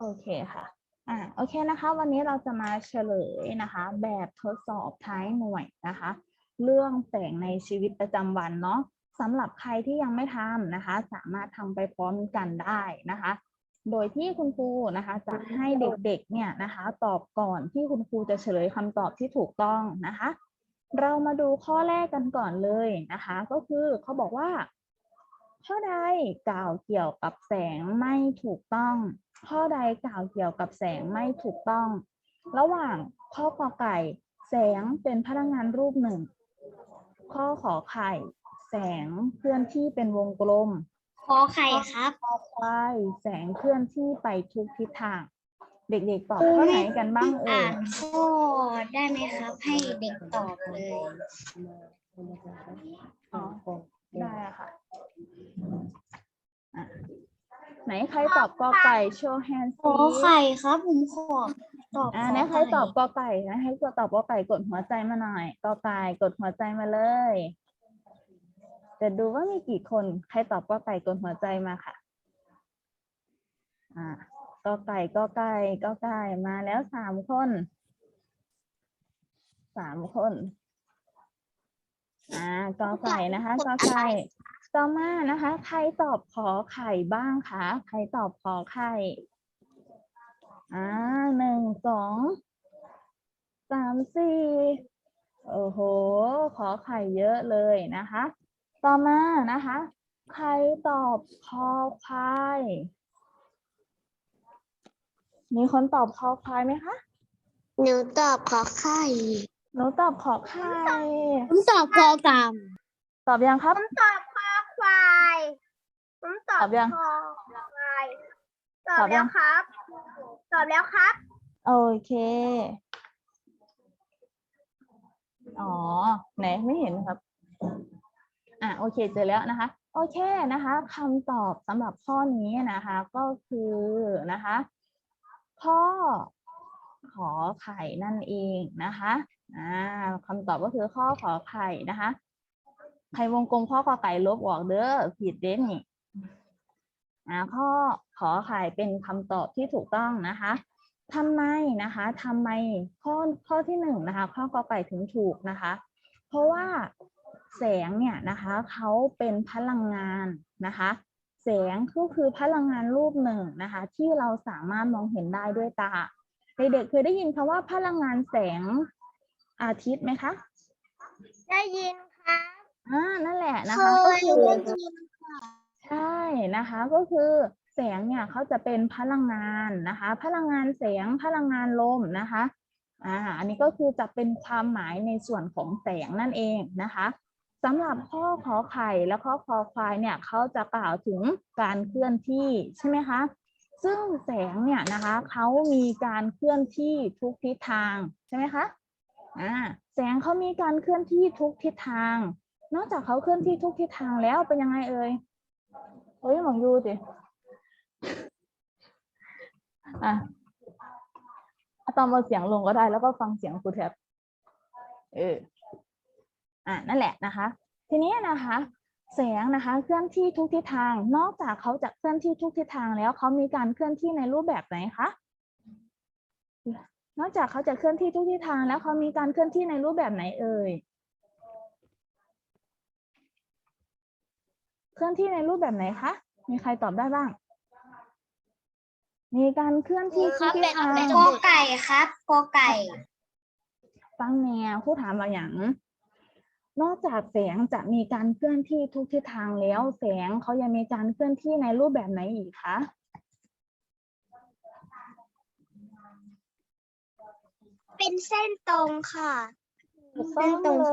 โอเคค่ะ อ่า โอเคนะคะ วันนี้เราจะมาเฉลยนะคะ แบบทดสอบท้ายหน่วยนะคะ เรื่องแสงในชีวิตประจำวันเนาะสำหรับใครที่ยังไม่ทำนะคะ สามารถทำไปพร้อมกันได้นะคะ โดยที่คุณครูนะคะ จะให้เด็กๆ เนี่ยนะคะ ตอบก่อนที่คุณครูจะเฉลยคำตอบที่ถูกต้องนะคะ เรามาดูข้อแรกกันก่อนเลยนะคะ ก็คือเขาบอกว่า ข้อใดกล่าวเกี่ยวกับแสงไม่ถูกต้อง ข้อใดกล่าวเกี่ยวกับแสงไม่ถูกต้อง ระหว่างข้อกอไก่ แสงเป็นพลังงานรูปหนึ่ง ข้อขอไข่ แสงเคลื่อนที่เป็นวงกลมขอไข่ครับคอควายแสงเคลื่อนที่ไปทุกทิศทาง เด็กๆตอบข้อไหนกันบ้างเอ่อ่ายนข้อได้ไหมครับ ให้เด็กตอบเลย อ๋อได้ค่ะอะ ไหนใครตอบกอไก่โชว์แฮนด์ขอไข่ครับ ผมขอตอบอ่าขไหนใครไข่ตอบกอไก่นะให้กดตอบกอไก่กดหัวใจมาหน่อยกอไก่กดหัวใจมาเลยจะดูว่ามีกี่คนใครตอบกอไก่กดหัวใจมาค่ะ อ่ากอไก่กอไก่กอไก่มาแล้วสามคนสามคน อ่ากอไก่นะคะกอไก่ ต่อมานะคะ ใครตอบขอไข่บ้างคะ ใครตอบขอไข่ อ่าหนึ่งสองสามสี่โอ้โห ขอไข่เยอะเลยนะคะ ต่อมานะคะ ใครตอบคอควาย มีคนตอบคอควายไหมคะ หนูตอบขอไข่หนูตอบขอไข่ผมตอบกอกาม ตอบยังครับตอบคอควายผมตอบตอบยัง คอควายตตออบบยัแล้วงครับ ตอบแล้วครับ โอเค อ๋อ ไหนไม่เห็นครับ อะโอเคเจอแล้วนะคะ โอเคนะคะคำตอบสำหรับข้อนี้นะคะ ก็คือนะคะข้อขอไข่นั่นเองนะคะ อ่าคำตอบก็คือข้อขอไข่นะคะ ใครวงกลมข้อขอไก่ลบออกเด้อผิดเด้นี่อ่าข้อขอไข่เป็นคำตอบที่ถูกต้องนะคะทำไมนะคะทำไมข้อข้อที่หนึ่งนะคะข้อกอไก่ถึงถูกนะคะ เพราะว่าแสงเนี่ยนะคะเขาเป็นพลังงานนะคะ แสงก็คือพลังงานรูปหนึ่งนะคะ ที่เราสามารถมองเห็นได้ด้วยตาเด็กๆเคยได้ยินคำว่าพลังงานแสงอาทิตย์ไหมคะ ได้ยินครับ อ่านั่นแหละนะเคคะก็ยคือได้ยินใช่นะคะ ก็คือแสงเนี่ยเขาจะเป็นพลังงานนะคะ พลังงานแสงพลังงานลมนะคะอ่าอันนี้ก็คือจะเป็นความหมายในส่วนของแสงนั่นเองนะคะสำหรับข้อขอไข่และข้อคอควายเนี่ยเขาจะกล่าวถึงการเคลื่อนที่ใช่ไหมคะซึ่งแสงเนี่ยนะคะเขามีการเคลื่อนที่ทุกทิศทางใช่ไหมคะอ่าแสงเขามีการเคลื่อนที่ทุกทิศทาง นอกจากเขาเคลื่อนที่ทุกทิศทางแล้วเป็นยังไงเอ่ยเฮ้ยหมองยูสิอะตอมเอาเสียงลงก็ได้ แล้วก็ฟังเสียงครูแท็บเอออะนั่นแหละนะคะ ทีนี้นะคะแสงนะคะเคลื่อนที่ทุกทิศทาง นอกจากเขาจะเคลื่อนที่ทุกทิศทางแล้วเขามีการเคลื่อนที่ในรูปแบบไหนคะนอกจากเขาจะเคลื่อนที่ทุกทิศทางแล้วเขามีการเคลื่อนที่ในรูปแบบไหนเอ่ย เคลื่อนที่ในรูปแบบไหนคะ มีใครตอบได้บ้าง มีการเคลื่อนที่ทุกทิศทางกอไก่ครับกอไก่ ฟังแนวผู้ถามมาอย่าง นอกจากแสงจะมีการเคลื่อนที่ทุกทิศทางแล้ว แสงเขายังมีการเคลื่อนที่ในรูปแบบไหนอีกคะเป็นเส้นตรงค่ะถูกต้องเล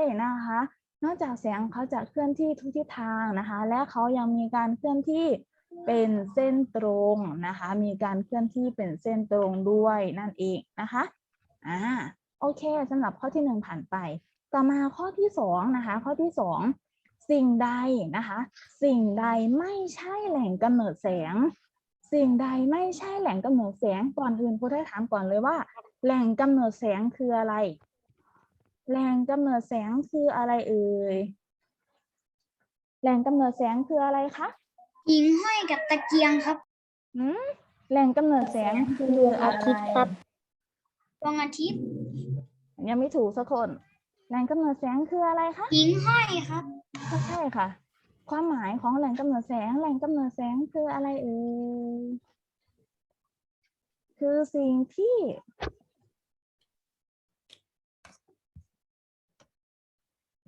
ยนะคะ นอกจากแสงเขาจะเคลื่อนที่ทุกทิศทางนะคะ และเขายังมีการเคลื่อนที่เป็นเส้นตรงนะคะ มีการเคลื่อนที่เป็นเส้นตรงด้วยนั่นเองนะคะอ่าโอเคสำหรับข้อที่หนึ่งผ่านไป ต่อมาข้อที่สองนะคะ ข้อที่สองสิ่งใดนะคะ สิ่งใดไม่ใช่แหล่งกำเนิดแสง สิ่งใดไม่ใช่แหล่งกำเนิดแสงก่อนอื่นครูได้ถามก่อนเลยว่า แหล่งกำเนิดแสงคืออะไร แหล่งกำเนิดแสงคืออะไรเอ่ยแหล่งกำเนิดแสงคืออะไรคะหิงห้อยกับตะเกียงครับหืมแหล่งกำเนิดแสงคือดวงอาทิตย์ครับดวงอาทิตย์ ยังไม่ถูกสักคนแหล่งกำเนิดแสงคืออะไรคะหิ่งห้อยครับก็ใช่ค่ะ ความหมายของแหล่งกำเนิดแสงแหล่งกำเนิดแสงคืออะไรเอ่ย คือสิ่งที่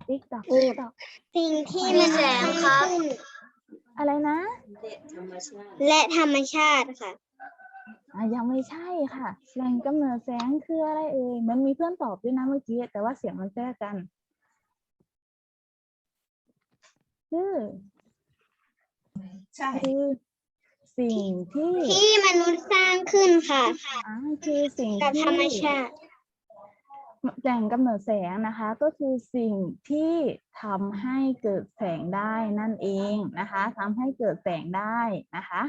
ติ๊กตอกติ๊กตอกสิ่งที่มีมันแสงครับ อะไรนะ และธรรมชาติค่ะอะยังไม่ใช่ค่ะ แหล่งกำเนิดแสงคืออะไรเอ่ยมันมีเพื่อนตอบด้วยนะเมื่อกี้ แต่ว่าเสียงมันแทรกกัน คือใช่คือสิ่งที่ที่มนุษย์สร้างขึ้นค่ะอ่าคือสิ่งกับที่ธรรมชาติ แหล่งกำเนิดแสงนะคะก็คือสิ่งที่ทำให้เกิดแสงได้นั่นเองนะคะทำให้เกิดแสงได้นะคะ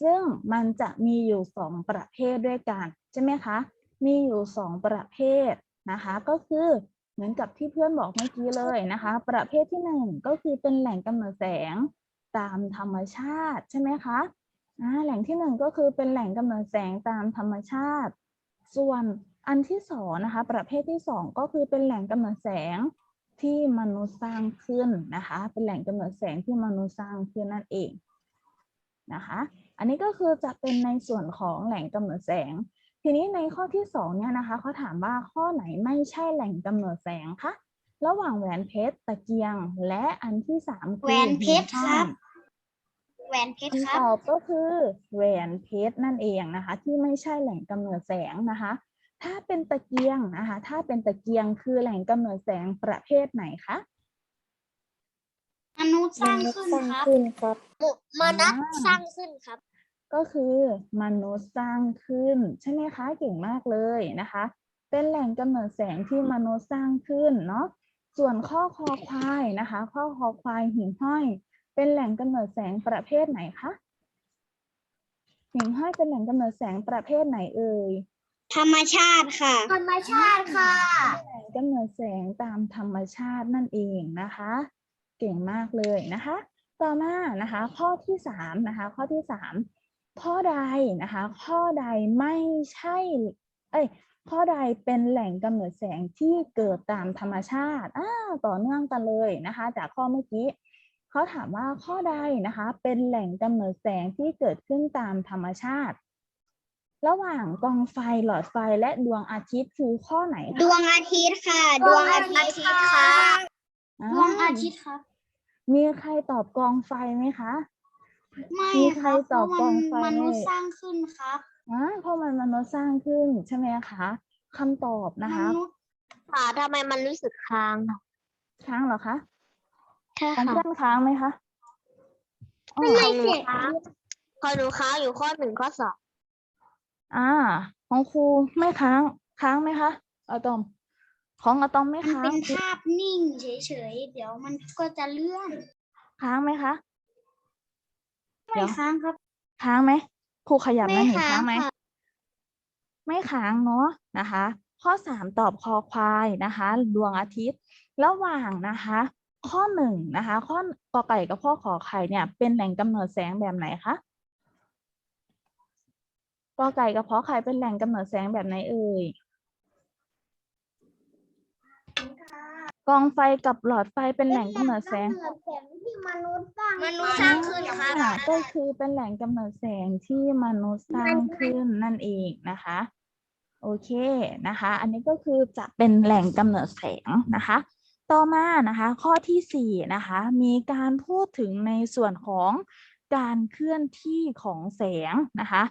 ซึ่งมันจะมีอยู่สองประเภทด้วยกันใช่ไหมคะมีอยู่สองประเภทนะคะ ก็คือเหมือนกับที่เพื่อนบอกเมื่อกี้เลยนะคะ ประเภทที่หนึ่งก็คือเป็นแหล่งกำเนิดแสงตามธรรมชาติใช่ไหมคะแหล่งที่หนึ่งก็คือเป็นแหล่งกำเนิดแสงตามธรรมชาติ ส่วน อันที่สองนะคะ ประเภทที่สองก็คือเป็นแหล่งกำเนิดแสงที่มนุษย์สร้างขึ้นนะคะ เป็นแหล่งกำเนิดแสงที่มนุษย์สร้างขึ้นนั่นเองนะคะ อันนี้ก็คือจะเป็นในส่วนของแหล่งกำเนิดแสง ทีนี้ในข้อที่สองเนี่ยนะคะเขาถามว่าข้อไหนไม่ใช่แหล่งกำเนิดแสงคะระหว่างแหวนเพชรตะเกียง และอันที่สามคือแหวนเพชรหินครับห้อยแหวนเพชรคคำรัตบอบก็คือแหวนเพชรนั่นเองนะคะ ที่ไม่ใช่แหล่งกำเนิดแสงนะคะ ถ้าเป็นตะเกียงนะคะถ้าเป็นตะเกียงคือแหล่งกำเนิดแสงประเภทไหนคะ มนุษย์สร้างขึ้นครับครับมนุษย์สร้างขึ้นครับ ก็คือมนุษย์สร้างขึ้น ใช่ไหมคะเก่งมากเลยนะคะ เป็นแหล่งกำเนิดแสงที่มนุษย์สร้างขึ้นเนาะส่วนข้อคอควายนะคะ ข้อคอควายหิ่งห้อย เป็นแหล่งกำเนิดแสงประเภทไหนคะหิ่งห้อยเป็นแหล่งกำเนิดแสงประเภทไหนเอ่ย ธรรมชาติค่ะ ธรรมชาติค่ะแสงกำเนิดแสงตามธรรมชาตินั่นเองนะคะ เก่งมากเลยนะคะ ต่อมานะคะ ข้อที่สามนะคะ ข้อที่สามข้อใดนะคะ ข้อใดไม่ใช่ เอ้ยข้อใดเป็นแหล่งกำเนิดแสงที่เกิดตามธรรมชาติอ่าต่อเนื่องกันเลยนะคะ จากข้อเมื่อกี้เขาถามว่าข้อใดนะคะ เป็นแหล่งกำเนิดแสงที่เกิดขึ้นตามธรรมชาติ ระหว่างกองไฟหลอดไฟและดวงอาทิตย์คือข้อไหนคะดวงอาทิตย์ค่ะ ดวงอาทิตย์ค่ะอ่าดวงอาทิตย์ครับมีใครตอบกองไฟไหมคะ ไม่มีใคครรับเพตอบราะกมัอนงไฟมนุษย์สร้างขึ้นครับอ่าเพราะมันมนุษย์สร้างขึ้นใช่ไหมคะคำตอบนะมคะนุษย์ค่ะทำไมมันรู้สึกค้างค้างเหรอคะใช่ของค่ะเพื่อนค้างไหมคะอ๋อ ไม่เสียพอหนูค้างอยู่ข้อหนึ่งข้อสอง อ่า ของครูไม่ค้าง ค้างไหมคะอะตอม ของอะตอมไม่มันค้างเป็นภาพนิ่งเฉยๆ เดี๋ยวมันก็จะเลื่อน ค้างไหมคะ เดี๋ไม่ยว ค้างครับ ค้างไหมครูขยับไม่นะหนิค้างค้างไหม ค่ะ ไม่ค้างเนาะนะคะ ข้อสามตอบคอควายนะคะดวงอาทิตย์ ระหว่างนะคะ ข้อหนึ่งนะคะ ข้อกอไก่กับข้อขอไข่เนี่ยเป็นแหล่งกำเนิดแสงแบบไหนคะ กอไก่กับขอไข่เป็นแหล่งกำเนิดแสงแบบไหนเอ่ยกองไฟกับหลอดไฟเป็นแหล่งกำเนิดแสงที่มนุษย์สร้างมนุษย์สร้างขึ้นครับอ่าก็คือเป็นแหล่งกำเนิดแสงที่มนุษย์สร้างขึ้นนั่นเองนะคะ โอเคนะคะ อันนี้ก็คือจะเป็นแหล่งกำเนิดแสงนะคะ ต่อมานะคะ ข้อที่สี่นะคะ มีการพูดถึงในส่วนของการเคลื่อนที่ของแสงนะคะ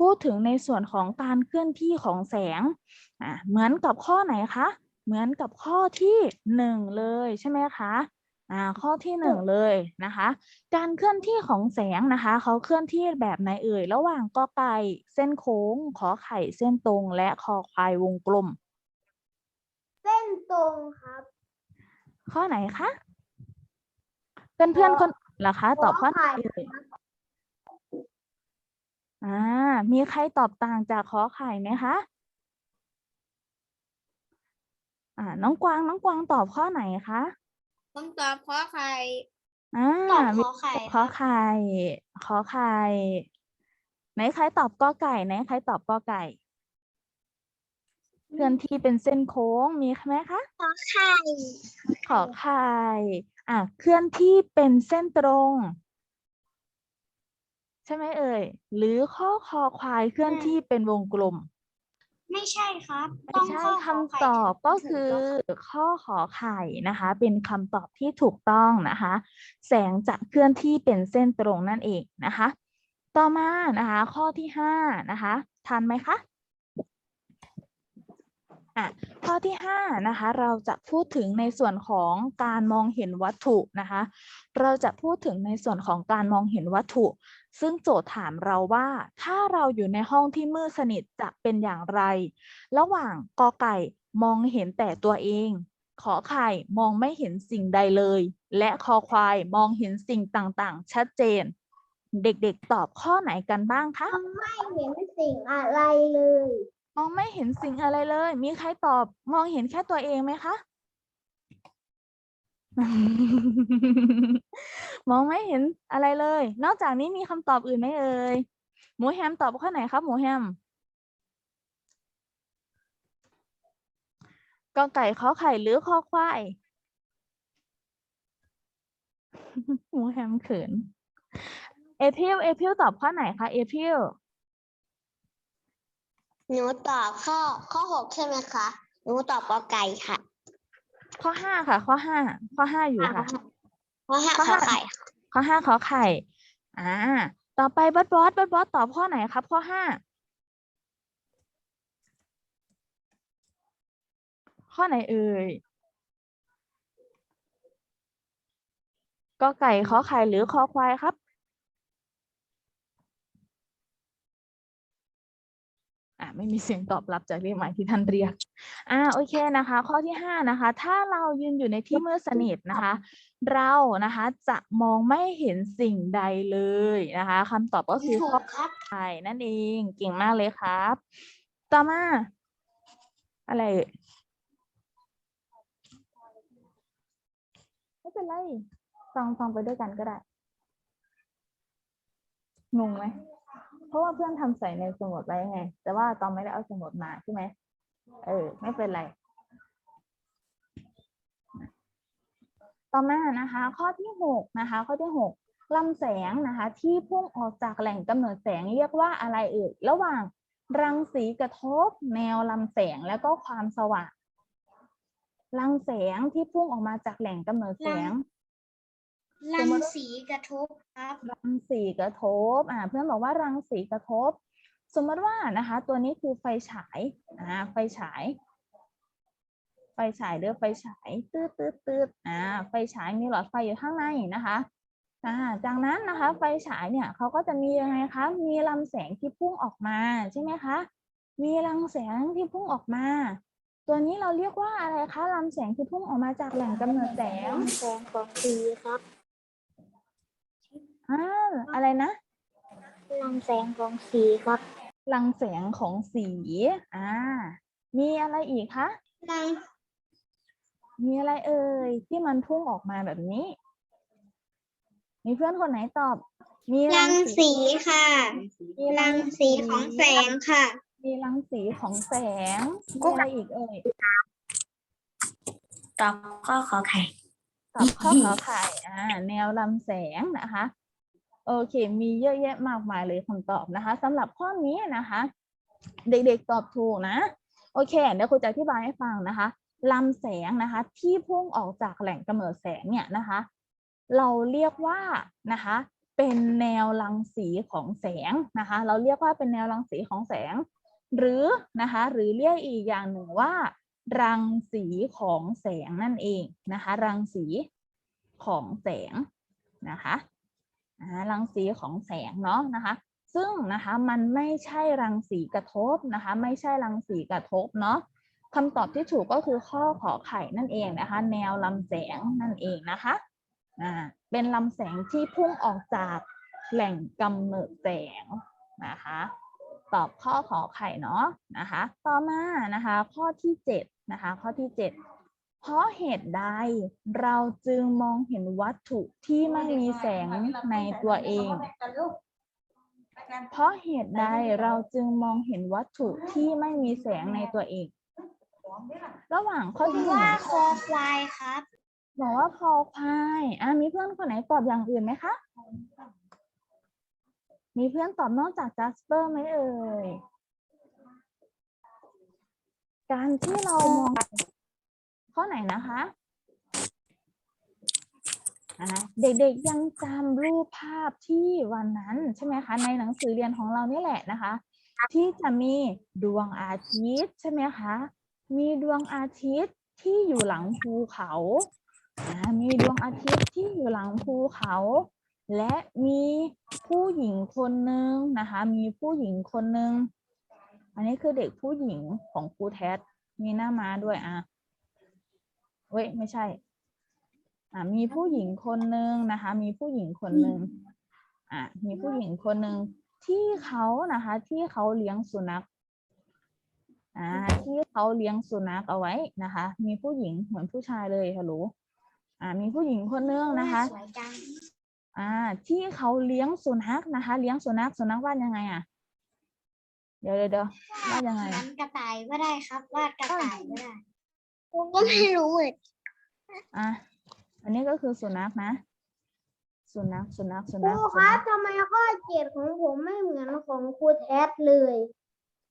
พูดถึงในส่วนของการเคลื่อนที่ของแสงอ่าเหมือนกับข้อไหนคะ เหมือนกับข้อที่หนึ่งเลยใช่ไหมคะอ่าข้อที่หนึ่งเลยนะคะ การเคลื่อนที่ของแสงนะคะเขาเคลื่อนที่แบบไหนเอ่ย ระหว่างกอไก่เส้นโค้ง ขอไข่เส้นตรง และคอควายวงกลม เส้นตรงครับ ข้อไหนคะเพื่อนเพื่อนๆคนเหรอคะ ตอบข้อไหนขอไข่เอ่ย อ่า มีใครตอบต่างจากขอไข่ไหมคะ อ่า น้องกวาง น้องกวางตอบข้อไหนคะต้องตอบขอไข่อ่าตอบมีขอไข่ขอไข่ ขอไข่ไหนไหนใครตอบกอไก่ ไหนใครตอบกอไก่เคลื่อนที่เป็นเส้นโค้งมีไหมคะ ขอไข่ ขอไข่ อะ เคลื่อนที่เป็นเส้นตรงใช่ไหมเอ่ย หรือข้อคอควายเคลื่อนที่เป็นวงกลม ไม่ใช่ครับไม่ต้องใช่ข้อคำขไข่ตอบถึงก็ถูคือต้องข้อขอไข่นะคะ เป็นคำตอบที่ถูกต้องนะคะ แสงจะเคลื่อนที่เป็นเส้นตรงนั่นเองนะคะ ต่อมานะคะ ข้อที่ห้านะคะทันไหมคะ อะข้อที่ห้านะคะเราจะพูดถึงในส่วนของการมองเห็นวัตถุนะคะ เราจะพูดถึงในส่วนของการมองเห็นวัตถุ ซึ่งโจทย์ถามเราว่า ถ้าเราอยู่ในห้องที่มืดสนิทจะเป็นอย่างไร ระหว่างกอไก่มองเห็นแต่ตัวเอง ขอไข่มองไม่เห็นสิ่งใดเลย และคอควายมองเห็นสิ่งต่างๆ ชัดเจน เด็กๆตอบข้อไหนกันบ้างคะไม่เห็นสิ่งอะไรเลย มองไม่เห็นสิ่งอะไรเลย มีใครตอบมองเห็นแค่ตัวเองไหมคะ มองไม่เห็นอะไรเลย นอกจากนี้มีคำตอบอื่นไหมเอ่ย หมูแฮมตอบข้อไหนครับ หมูแฮมกอไก่ขอไข่หรือคอควายหมูแฮมเขิน เอพิลเอพิลตอบข้อไหนคะ เอพิล หนูตอบข้อข้อหกใช่ไหมคะหนูตอบกอไก่ค่ะ ข้อห้าค่ะ ข้อห้าข้อห้าอยู่ค่ะ ข้อห้าข้อขอห้าไข่ข้อห้าขอไข่ อ่า ต่อไปบัสบอสบัสบอสตอบข้อไหนครับ ข้อห้าข้อไหนเอ่ยก็ไก่ขอไข่หรือคอควายครับ อ่าไม่มีเสียงตอบรับจากเรียกหมายที่ท่านเรียกอ่าโอเคนะคะ ข้อที่ห้านะคะ ถ้าเรายืนอยู่ในที่มืดสนิทนะคะ เรานะคะจะมองไม่เห็นสิ่งใดเลยนะคะคำตอบก็คือถูข้อกครับไข่นั่นเองเก่งมากเลยครับ ต่อมา อะไรเอ่ยไม่เป็นไรฟังฟังไปด้วยกันก็ได้งงไหม เพราะว่าเพื่อนทำใส่ในสมุดไว้ไง แต่ว่าตอนไม่ได้เอาสมุดมาใช่ไหมเออ ไม่เป็นไรต่อมานะคะ ข้อที่หกนะคะ ข้อที่หกลำแสงนะคะ ที่พุ่งออกจากแหล่งกำเนิดแสงเรียกว่าอะไรเอ่ยระหว่างรังสีกระทบ แนวลำแสงแล้วก็ความสว่างรังแสงที่พุ่งออกมาจากแหล่งกำเนิดแสง รังสีกระทบครับ รังสีกระทบ อ่า เพื่อนบอกว่ารังสีกระทบ สมมติว่านะคะ ตัวนี้คือไฟฉาย อ่า ไฟฉาย ไฟฉายเด้อไฟฉาย ตืดตืดตืดอ่า ไฟฉายมีหลอดไฟอยู่ข้างในนะคะ อ่า จากนั้นนะคะ ไฟฉายเนี่ยเขาก็จะมียังไงคะ มีลำแสงที่พุ่งออกมาใช่ไหมคะ มีรังแสงที่พุ่งออกมา ตัวนี้เราเรียกว่าอะไรคะลำแสงที่พุ่งออกมาจากแหล่งกำเนิดแสงแสงกองสีครับ อ่าอะไรนะลำแสงกองสีครับรังแสงของสี อ่า มีอะไรอีกคะรังมีอะไรเอ่ยที่มันพุ่งออกมาแบบนี้ มีเพื่อนคนไหนตอบ มีรังสีค่ะมีรังสีของแสงค่ะ มีรังสีของแสงมีอะไรอีกเอ่ย ตอบข้อขอไข่ตอบข้อขอไข่ อ่า แนวลำแสงนะคะ โอเค มีเยอะแยะมากมายเลยคำตอบนะคะสำหรับข้อนี้นะคะ เด็กๆตอบถูกนะ โอเคเดี๋ยวครูจะอธิบายให้ฟังนะคะลำแสงนะคะที่พุ่งออกจากแหล่งกำเนิดแสงเนี่ยนะคะ เราเรียกว่านะคะเป็นแนวรังสีของแสงนะคะ เราเรียกว่าเป็นแนวรังสีของแสง หรือนะคะหรือเรียกอีกอย่างหนึ่งว่า รังสีของแสงนั่นเองนะคะ รังสีของแสงนะคะ รังสีของแสงเนาะนะคะ ซึ่งนะคะมันไม่ใช่รังสีกระทบนะคะ ไม่ใช่รังสีกระทบเนาะคำตอบที่ถูกก็คือข้อขอไข่นั่นเองนะคะ แนวลำแสงนั่นเองนะคะอ่าเป็นลำแสงที่พุ่งออกจากแหล่งกำเนิดแสงนะคะ ตอบข้อขอไข่เนาะนะคะ ต่อมานะคะ ข้อที่เจ็ดนะคะ ข้อที่เจ็ด เพราะเหตุใดเราจึงมองเห็นวัตถุที่ไม่มีแสงในตัวเอง เพราะเหตุใดเราจึงมองเห็นวัตถุที่ไม่มีแสงในตัวเอง ระหว่างข้อที่หนึ่งว่าคอควายครับบอกว่าพอควายอะมีเพื่อนคนไหนตอบอย่างอื่นไหมคะ มีเพื่อนตอบนอกจากจัสเปอร์ไหมเอ่ย การที่เรามอง ข้อไหนนะคะเด็กๆยังจำรูปภาพที่วันนั้นใช่ไหมคะ ในหนังสือเรียนของเรานี่แหละนะคะ ที่จะมีดวงอาทิตย์ใช่ไหมคะ มีดวงอาทิตย์ที่อยู่หลังภูเขาอ่ามีดวงอาทิตย์ที่อยู่หลังภูเขา และมีผู้หญิงคนหนึ่งนะคะ มีผู้หญิงคนหนึ่งอันนี้คือเด็กผู้หญิงของครูแทสมีหน้าม้าด้วยอะ เว้ยไม่ใช่ อ่ามีผู้หญิงคนหนึ่งนะคะ มีผู้หญิงคนหนึ่งอ่ามีผู้หญิงคนหนึ่งที่เขานะคะ ที่เขาเลี้ยงสุนัขอ่าที่เขาเลี้ยงสุนัขเอาไว้นะคะ มีผู้หญิงเหมือนผู้ชายเลยฮัลโหลอ่า มีผู้หญิงคนนึงนะคะสวยจังอ่า ที่เขาเลี้ยงสุนัขนะคะ เลี้ยงสุนัขสุนัขวาดยังไงอะเดี๋ยวเดี๋ยวเดี๋ยววาดยังไงนั้นกระต่ายก็ได้ครับวาดกระต่ายก็ได้ ผมก็ไม่รู้เลยอะ อันนี้ก็คือสุนัขนะ สุนัข สุนัข สุคนัรูขสุครันับขทำไมข้อเจ็ดของผมไม่เหมือนของครูแทสเลย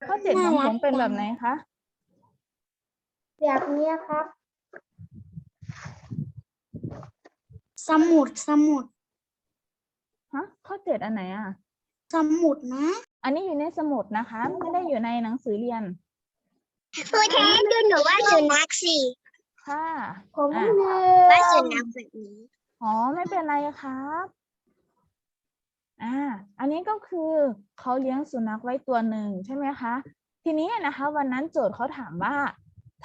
ข้อเจ็ดของผมเป็นแบบไหนคะ แบบนี้ครับ สมุดสมุดฮะ ข้อเจ็ดอันไหนอะ สมุดนะ อันนี้อยู่ในสมุดนะคะ ไม่ได้อยู่ในหนังสือเรียน ตัวแทนดูหนูว่าสุนัขสิค่ะผมอะลืว่ามสุนัขแบบนี้อ๋อไม่เป็นไรครับอ่าอันนี้ก็คือเขาเลี้ยงสุนัขไว้ตัวหนึ่งใช่ไหมคะ ทีนี้นะคะ วันนั้นโจทย์เขาถามว่า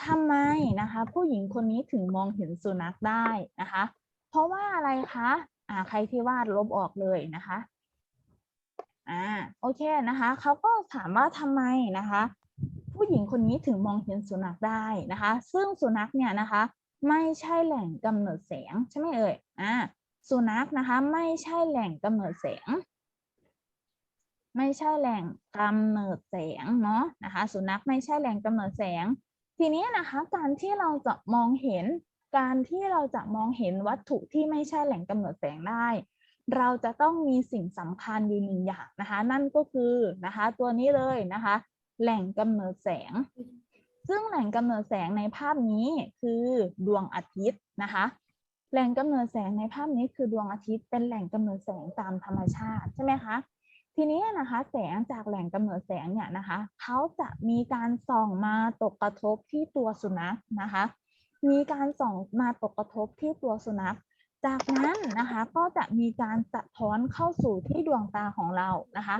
ทำไมนะคะ ผู้หญิงคนนี้ถึงมองเห็นสุนัขได้นะคะ เพราะว่าอะไรคะอ่าใครที่วาดลบออกเลยนะคะอ่าโอเคนะคะเขาก็ถามว่าทำไมนะคะ ผู้หญิงคนนี้ถึงมองเห็นสุนัขได้นะคะ ซึ่งสุนัขเนี่ยนะคะไม่ใช่แหล่งกำเนิดแสงใช่ไหมเอ่ยอ่าสุนัขนะคะไม่ใช่แหล่งกำเนิดแสง ไม่ใช่แหล่งกำเนิดแสงเนาะนะคะ สุนัขไม่ใช่แหล่งกำเนิดแสง ทีนี้นะคะการที่เราจะมองเห็น การที่เราจะมองเห็นวัตถุที่ไม่ใช่แหล่งกำเนิดแสงได้ เราจะต้องมีสิ่งสำคัญอยู่หนึ่งอย่างนะคะ นั่นก็คือนะคะ ตัวนี้เลยนะคะ แหล่งกำเนิดแสง ซึ่งแหล่งกำเนิดแสงในภาพนี้คือดวงอาทิตย์นะคะ แหล่งกำเนิดแสงในภาพนี้คือดวงอาทิตย์เป็นแหล่งกำเนิดแสงตามธรรมชาติใช่ไหมคะทีนี้นะคะแสงจากแหล่งกำเนิดแสงเนี่ยนะคะเขาจะมีการส่องมาตกกระทบที่ตัวสุนัขนะคะ มีการส่องมาตกกระทบที่ตัวสุนัข จากนั้นนะคะก็จะมีการสะท้อนเข้าสู่ที่ดวงตาของเรานะคะ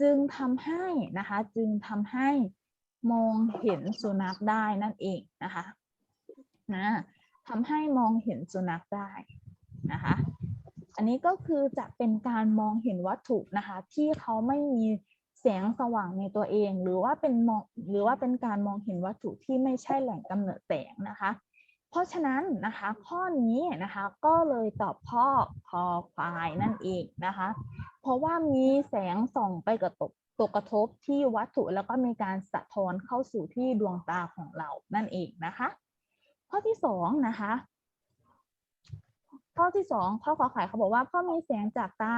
จึงทำให้นะคะ จึงทำให้มองเห็นสุนัขได้นั่นเองนะคะนะทำให้มองเห็นสุนัขได้นะคะ อันนี้ก็คือจะเป็นการมองเห็นวัตถุนะคะ ที่เขาไม่มีแสงสว่างในตัวเอง หรือว่าเป็นมองหรือว่าเป็นการมองเห็นวัตถุที่ไม่ใช่แหล่งกำเนิดแสงนะคะ เพราะฉะนั้นนะคะข้อนี้นะคะก็เลยตอบข้อคอควายนั่นเองนะคะ เพราะว่ามีแสงส่องไปกระตกตกกระทบที่วัตถุแล้วก็มีการสะท้อนเข้าสู่ที่ดวงตาของเรานั่นเองนะคะ ข้อที่สองนะคะข้อที่สองข้อขอไข่เขาบอกว่าเพราะมีแสงจากตา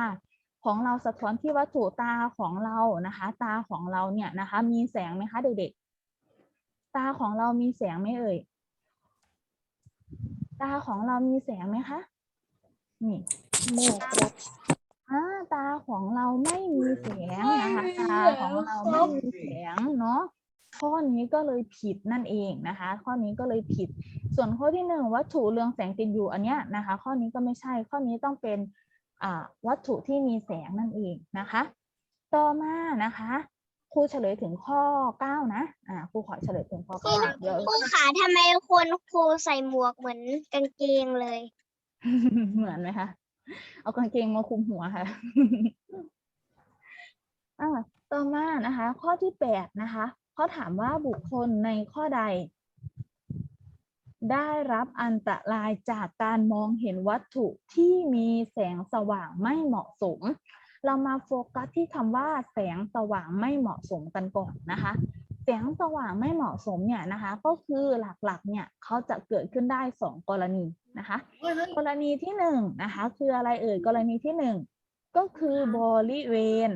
ของเราสะท้อนที่วัตถุตาของเรานะคะ ตาของเราเนี่ยนะคะ มีแสงไหมคะเด็กๆตาของเรามีแสงไหมเอ่ย ตาของเรามีแสงไหมคะ นี่อ่าตาของเราไม่มีแสงนะคะ ตาของเราไม่มีแสงเนาะ ข้อนี้ก็เลยผิดนั่นเองนะคะ ข้อนี้ก็เลยผิด ส่วนข้อที่หนึ่งวัตถุเรืองแสงติดอยู่อันเนี้ยนะคะ ข้อนี้ก็ไม่ใช่ ข้อนี้ต้องเป็นอ่าวัตถุที่มีแสงนั่นเองนะคะ ต่อมานะคะ ครูเฉลยถึงข้อเก้านะ อ่าครูขอเฉลยถึงข้อเก้าเดี๋ยวครูขาทำไมคนครูใส่หมวกเหมือนกางเกงเลย เหมือนไหมคะ เอากางเกงมาคลุมหัวค่ะอ่าต่อมานะคะ ข้อที่แปดนะคะเขาถามว่าบุคคลในข้อใด ได้รับอันตรายจากการมองเห็นวัตถุที่มีแสงสว่างไม่เหมาะสม เรามาโฟกัสที่คำว่าแสงสว่างไม่เหมาะสมกันก่อนนะคะ แสงสว่างไม่เหมาะสมเนี่ยนะคะ ก็คือหลักๆเนี่ยเขาจะเกิดขึ้นได้สองกรณีนะคะ กรณีที่หนึ่งนะคะคืออะไรเอ่ยกรณีที่หนึ่งก็คือบริเวณ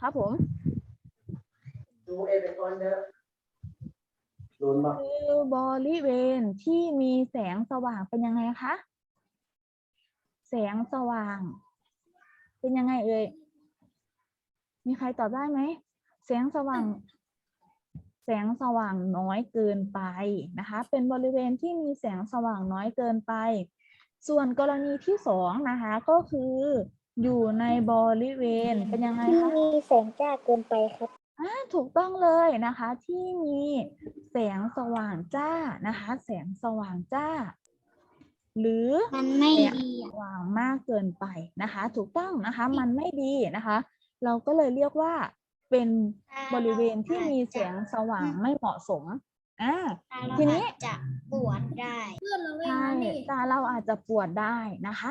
ครับผมดูเอเปก่อนเด้อโดนมาคือบริเวณที่มีแสงสว่างเป็นยังไงคะ แสงสว่าง เป็นยังไงเอ่ย มีใครตอบได้ไหม แสงสว่าง แสงสว่างน้อยเกินไปนะคะ เป็นบริเวณที่มีแสงสว่างน้อยเกินไป ส่วนกรณีที่สองนะคะก็คืออยู่ในบริเวณเป็นยังไงคะ มีแสงจ้าเกินไปครับ อ่าถูกต้องเลยนะคะที่มีแสงสว่างจ้านะคะ แสงสว่างจ้า หรือมันไม่แสงดีสว่างมากเกินไปนะคะ ถูกต้องนะคะ มันไม่ดีนะคะ เราก็เลยเรียกว่าเป็นบริเวณที่มีแสงสว่างไม่เหมาะสมอ่าทีนี้จะปวดได้ใช่ตาเราอาจจะปวดได้นะคะ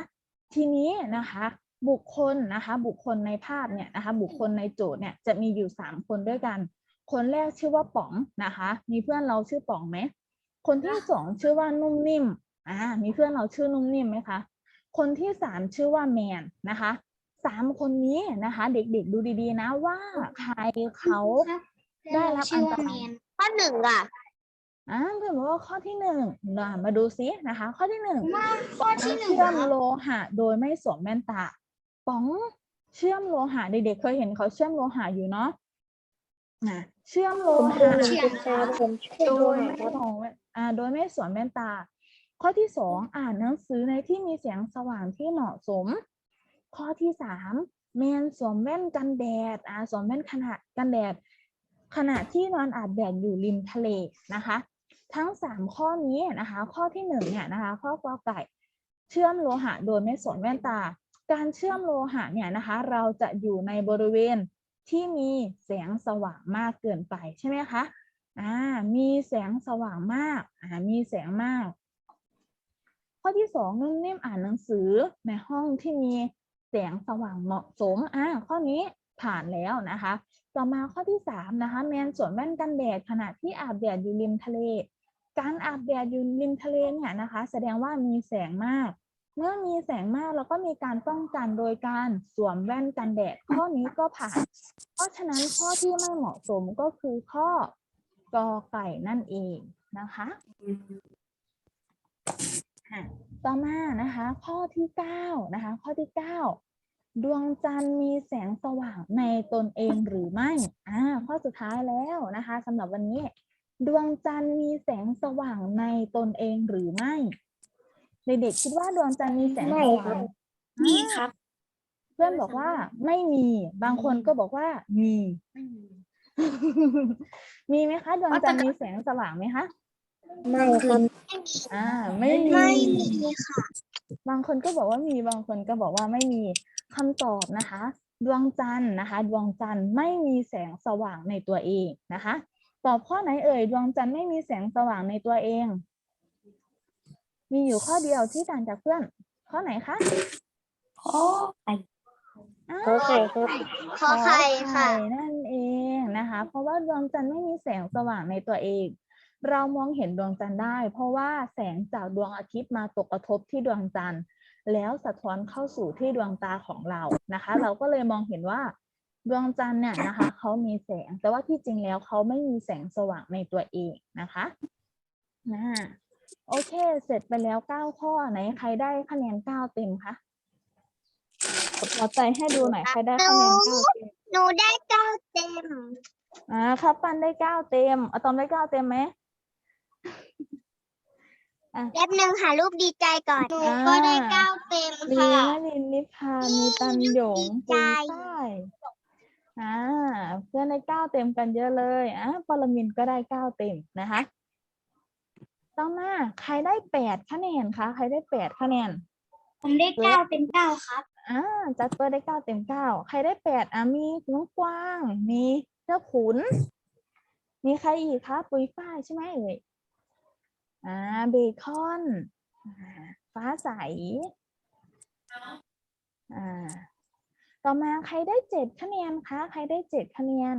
ทีนี้นะคะ บุคคลนะคะ บุคคลในภาพเนี่ยนะคะ บุคคลในโจทย์เนี่ยจะมีอยู่สามคนด้วยกัน คนแรกชื่อว่าป๋องนะคะ มีเพื่อนเราชื่อป๋องไหมคนที่สองชื่อว่านุ่มนิ่ม อ่ามีเพื่อนเราชื่อนุ่มนิ่มไหมคะ คนที่สามชื่อว่าแมนนะคะสามคนนี้นะคะ เด็กๆดูดีๆนะว่าใครเขาได้รับอันตรายข้อหนึ่งอะอ่าเพื่อนบอกว่าข้อที่หนึ่งนะมาดูซินะคะ ข้อที่หนึ่งข้อที่หนึ่งเชื่อมครับโลหะ โดยไม่สวมแว่นตาป๋องเชื่อมโลหะเด็กๆเคยเห็นเขาเชื่อมโลหะอยู่เนาะอะเชื่อมโลหะเชื่อมครับโดยไม่สวมแว่นอ่าโดยไม่สวมแว่นตา ข้อที่สองอ่านหนังสือในที่มีแสงสว่างที่เหมาะสม ข้อที่สามแมนสวมแว่นกันแดดอ่าสวมแว่นขนาดกันแดด ขณะที่นอนอาบแดดอยู่ริมทะเลนะคะ ทั้งสามข้อนี้นะคะ ข้อที่หนึ่งเนี่ยนะคะข้อกอไก่เชื่อมโลหะโดยไม่สวมแว่นตา การเชื่อมโลหะเนี่ยนะคะ เราจะอยู่ในบริเวณที่มีแสงสว่างมากเกินไปใช่ไหมคะอ่ามีแสงสว่างมากอ่ามีแสงมาก ข้อที่สองนุ่มนิ่มอ่านหนังสือในห้องที่มีแสงสว่างเหมาะสมอ่าข้อนี้ผ่านแล้วนะคะ ต่อมาข้อที่สามนะคะแมนสวมแว่นกันแดดขณะที่อาบแดดอยู่ริมทะเล การอาบแดดอยู่ริมทะเลเนี่ยนะคะ แสดงว่ามีแสงมาก เมื่อมีแสงมากเราก็มีการป้องกันโดยการสวมแว่นกันแดด ข้อนี้ก็ผ่าน เพราะฉะนั้นข้อที่ไม่เหมาะสมก็คือข้อกอไก่นั่นเองนะคะอะ ต่อมานะคะ ข้อที่เก้านะคะ ข้อที่เก้าดวงจันทร์มีแสงสว่างในตนเองหรือไม่อ่าข้อสุดท้ายแล้วนะคะสำหรับวันนี้ ดวงจันทร์มีแสงสว่างในตนเองหรือไม่เด็กๆคิดว่าดวงจันทร์มีแสงสว่างมีครับ เพื่อนบอกว่าไม่มีบางคนก็บอกว่ามีมีไหมคะดวงจันทร์มีแสงสว่างไหมคะ ไม่ครับอ่า ไม่มี ไม่มีค่ะ บางคนก็บอกว่ามีบางคนก็บอกว่าไม่มีคำตอบนะคะ ดวงจันทร์นะคะ ดวงจันทร์ไม่มีแสงสว่างในตัวเองนะคะ ตอบข้อไหนเอ่ย ดวงจันทร์ไม่มีแสงสว่างในตัวเอง มีอยู่ข้อเดียวที่ต่างจากเพื่อน ข้อไหนคะข้อไข่อ้าวข้อไข่ครับขอไข่ค่ะขอไข่นั่นเองนะคะ เพราะว่าดวงจันทร์ไม่มีแสงสว่างในตัวเอง เรามองเห็นดวงจันทร์ได้ เพราะว่าแสงจากดวงอาทิตย์มาตกกระทบที่ดวงจันทร์ แล้วสะท้อนเข้าสู่ที่ดวงตาของเรานะคะ เราก็เลยมองเห็นว่าดวงจันทร์เนี่ยนะคะเขามีแสง แต่ว่าที่จริงแล้วเขาไม่มีแสงสว่างในตัวเองนะคะนะโอเค เสร็จไปแล้วเก้าข้อไหนใครได้คะแนนเก้าเต็มคะกดหัวใจให้ดูหน่อยใครได้คะแนนเก้าเต็มหนูได้เก้าเต็มอ่าครับปันได้เก้าเต็มอะตอมได้เก้าเต็มไหม แป๊บหนึ่งหารูปดีใจก่อนหนูอ่าก็ได้เก้าเต็มมีค่ะนลินนิพามีตันหยงดีใจปุยฝ้ายอ่าเพื่อนได้เก้าเต็มกันเยอะเลยอะปรมินทร์ก็ได้เก้าเต็มนะคะต่อมาใครได้แปดคะแนนคะใครได้แปดคะแนนผมได้เก้าเป็นเก้าครับอ่าจัดเปิดได้เก้าเต็มเก้าใครได้แปดอะมีน้องกวาง มีเจ้าขุน มีใครอีกคะปุยฝ้ายใช่ไหมเอ่ย อ่าเบคอนฟ้าใสอ่าต่อมาใครได้เจ็ดคะแนนคะ ใครได้เจ็ดคะแนน